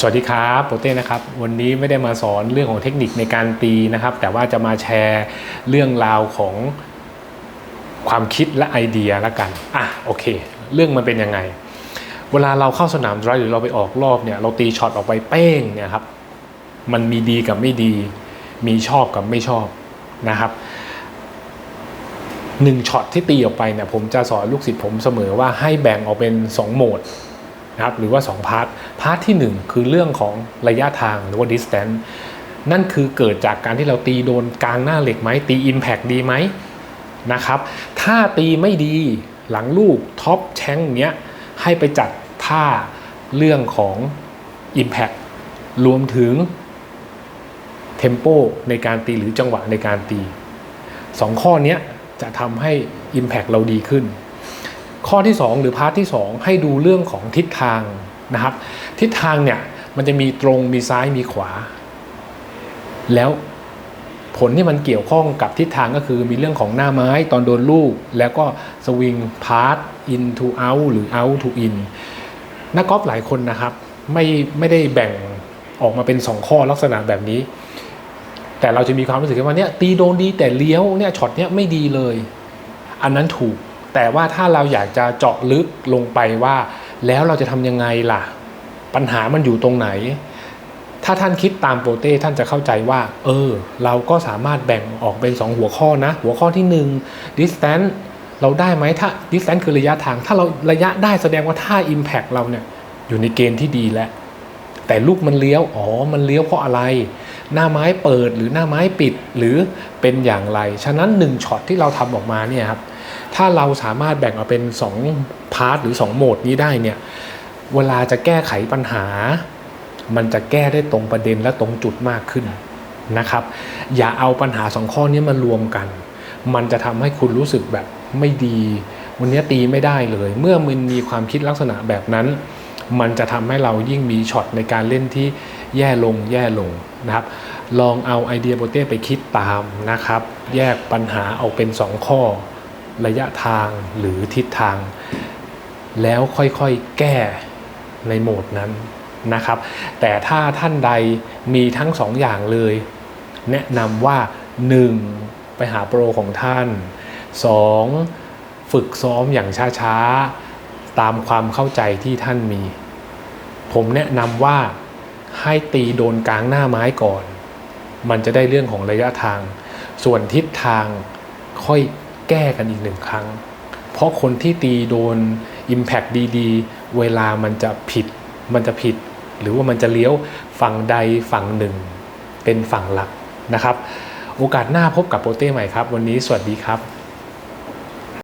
สวัสดีครับโปเต้นะครับ วันนี้ไม่ได้มาสอนเรื่องของเทคนิคในการตีนะครับ แต่ว่าจะมาแชร์เรื่องราวของความคิดและไอเดียละกันอะโอเค เรื่องมันเป็นยังไง เวลาเราเข้าสนามไดรฟ์หรือเราไปออกรอบเนี่ยเราตีช็อตออกไปเป้งเนี่ยครับมันมีดีกับไม่ดี มีชอบกับไม่ชอบนะครับหนึ่งช็อตที่ตีออกไปเนี่ยผมจะสอนลูกศิษย์ผมเสมอว่าให้แบ่งออกเป็น 2 โหมด นะครับหรือว่า 2 พาร์ท พาร์ทที่ 1 คือเรื่องของระยะทางหรือว่า distance นั่นคือเกิดจากการที่เราตีโดนกลางหน้าเหล็กไหมตี impact ดีไหมนะครับ ถ้าตีไม่ดีหลังลูกท็อปแชงเนี้ยให้ไปจัดท่าเรื่องของ impact รวมถึง tempo ในการตีหรือจังหวะในการตีสองข้อนี้จะทำให้ Impact เราดีขึ้น ข้อที่ 2 หรือพาร์ทที่ 2 ให้ดูเรื่องของทิศทางนะครับ ทิศทางเนี่ยมันจะมีตรงมีซ้ายมีขวา แล้วผลที่มันเกี่ยวข้องกับทิศทางก็คือมีเรื่องของหน้าไม้ตอนโดนลูก แล้วก็สวิงพาร์ท in to out หรือ out to in นักกอล์ฟหลายคนนะครับ ไม่ไม่ได้แบ่งออกมาเป็น 2 ข้อลักษณะแบบนี้ แต่เราจะมีความรู้สึกว่าเนี่ยตีโดนดีแต่เลี้ยวเนี่ยช็อตเนี้ยไม่ดีเลย อันนั้นถูก แต่ว่าถ้าเราอยากจะเจาะลึกลงไปว่า แล้วเราจะทำยังไงล่ะ ปัญหามันอยู่ตรงไหน ถ้าท่านคิดตามโปรเต้ท่านจะเข้าใจว่า เออ เราก็สามารถแบ่งออกเป็น 2 หัวข้อนะ หัวข้อที่ 1 distance เราได้ไหมถ้า distance คือระยะทาง ถ้าเราระยะได้แสดงว่าถ้า impact เราเนี่ยอยู่ในเกณฑ์ที่ดีแล้วแต่ลูกมันเลี้ยว อ๋อ มันเลี้ยวเพราะอะไร หน้าไม้เปิดหรือหน้าไม้ปิดหรือเป็นอย่างไร ฉะนั้น1ช็อตที่เราทำออกมาเนี่ยครับ ถ้าเราสามารถแบ่งออกเป็น2พาร์ทหรือ 2 โหมดนี้ได้เนี่ย เวลาจะแก้ไขปัญหา มันจะแก้ได้ตรงประเด็นและตรงจุดมากขึ้นนะครับ อย่าเอาปัญหาสองข้อนี้มารวมกัน มันจะทำให้คุณรู้สึกแบบไม่ดี วันนี้ตีไม่ได้เลย เมื่อมันมีความคิดลักษณะแบบนั้น มันจะทำให้เรายิ่งมีช็อตในการเล่นที่แย่ลงแย่ลงนะครับ ลองเอาไอเดียโปรเต้ไปคิดตามนะครับ แยกปัญหาออกเป็น 2 ข้อ ระยะทางหรือทิศทาง แล้วค่อยๆแก้ในโหมดนั้นนะครับ แต่ถ้าท่านใดมีทั้งสองอย่างเลย แนะนำว่า 1. ไปหาโปรของท่าน 2. ฝึกซ้อมอย่างช้าๆ ตามความเข้าใจที่ท่านมี ผมแนะนำว่าให้ตีโดนกลางหน้าไม้ก่อน มันจะได้เรื่องของระยะทาง ส่วนทิศทางค่อย แก้กันอีกหนึ่งครั้ง เพราะคนที่ตีโดน Impact ดีๆ เวลามันจะผิด มันจะผิด หรือว่ามันจะเลี้ยวฝั่งใดฝั่งหนึ่ง เป็นฝั่งหลักนะครับ โอกาสหน้าพบกับโปรเต้ใหม่ครับ วันนี้สวัสดีครับ